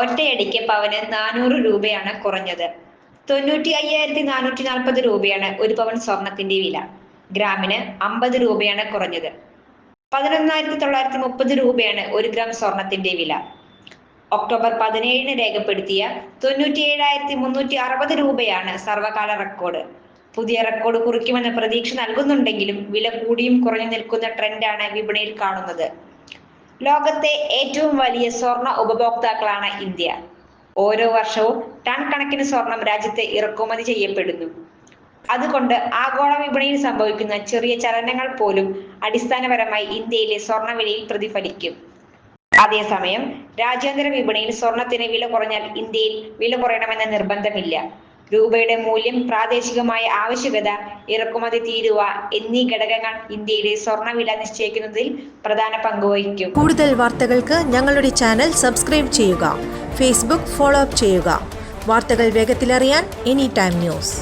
ഒറ്റയടിക്ക് പവന് നാനൂറ് രൂപയാണ് കുറഞ്ഞത്. തൊണ്ണൂറ്റി അയ്യായിരത്തി നാനൂറ്റി നാൽപ്പത് രൂപയാണ് ഒരു പവൻ സ്വർണത്തിന്റെ വില. ഗ്രാമിന് അമ്പത് രൂപയാണ് കുറഞ്ഞത്. പതിനൊന്നായിരത്തി തൊള്ളായിരത്തി മുപ്പത് രൂപയാണ് ഒരു ഗ്രാം സ്വർണത്തിന്റെ വില. ഒക്ടോബർ പതിനേഴിന് രേഖപ്പെടുത്തിയ തൊണ്ണൂറ്റി ഏഴായിരത്തി മുന്നൂറ്റി അറുപത് രൂപയാണ് സർവകാല റെക്കോർഡ്. പുതിയ റെക്കോർഡ് കുറിക്കുമെന്ന പ്രതീക്ഷ നൽകുന്നുണ്ടെങ്കിലും വില കൂടിയും കുറഞ്ഞു നിൽക്കുന്ന ട്രെൻഡാണ് വിപണിയിൽ കാണുന്നത്. ലോകത്തെ ഏറ്റവും വലിയ സ്വർണ ഉപഭോക്താക്കളാണ് ഇന്ത്യ. ഓരോ വർഷവും ടൺ കണക്കിന് സ്വർണം രാജ്യത്തെ ഇറക്കുമതി ചെയ്യപ്പെടുന്നു. അതുകൊണ്ട് ആഗോള വിപണിയിൽ സംഭവിക്കുന്ന ചെറിയ ചലനങ്ങൾ പോലും അടിസ്ഥാനപരമായി ഇന്ത്യയിലെ സ്വർണവിലയിൽ പ്രതിഫലിക്കും. അതേസമയം രാജ്യാന്തര വിപണിയിൽ സ്വർണത്തിന് വില കുറഞ്ഞാൽ ഇന്ത്യയിൽ വില കുറയണമെന്ന നിർബന്ധമില്ല. രൂപയുടെ മൂല്യം പ്രാദേശികമായ ആവശ്യകത ഇറക്കുമതി തീരുവ എന്നീ ഘടകങ്ങൾ ഇന്ത്യയുടെ സ്വർണവില നിശ്ചയിക്കുന്നതിൽ പ്രധാന പങ്കുവഹിക്കും കൂടുതൽ വാർത്തകൾക്ക് ഞങ്ങളുടെ ചാനൽ സബ്സ്ക്രൈബ് ചെയ്യുക ഫേസ്ബുക്ക് ഫോളോ അപ്പ് ചെയ്യുക. വാർത്തകൾ വേഗത്തിലറിയാൻ എനി ടൈം ന്യൂസ്.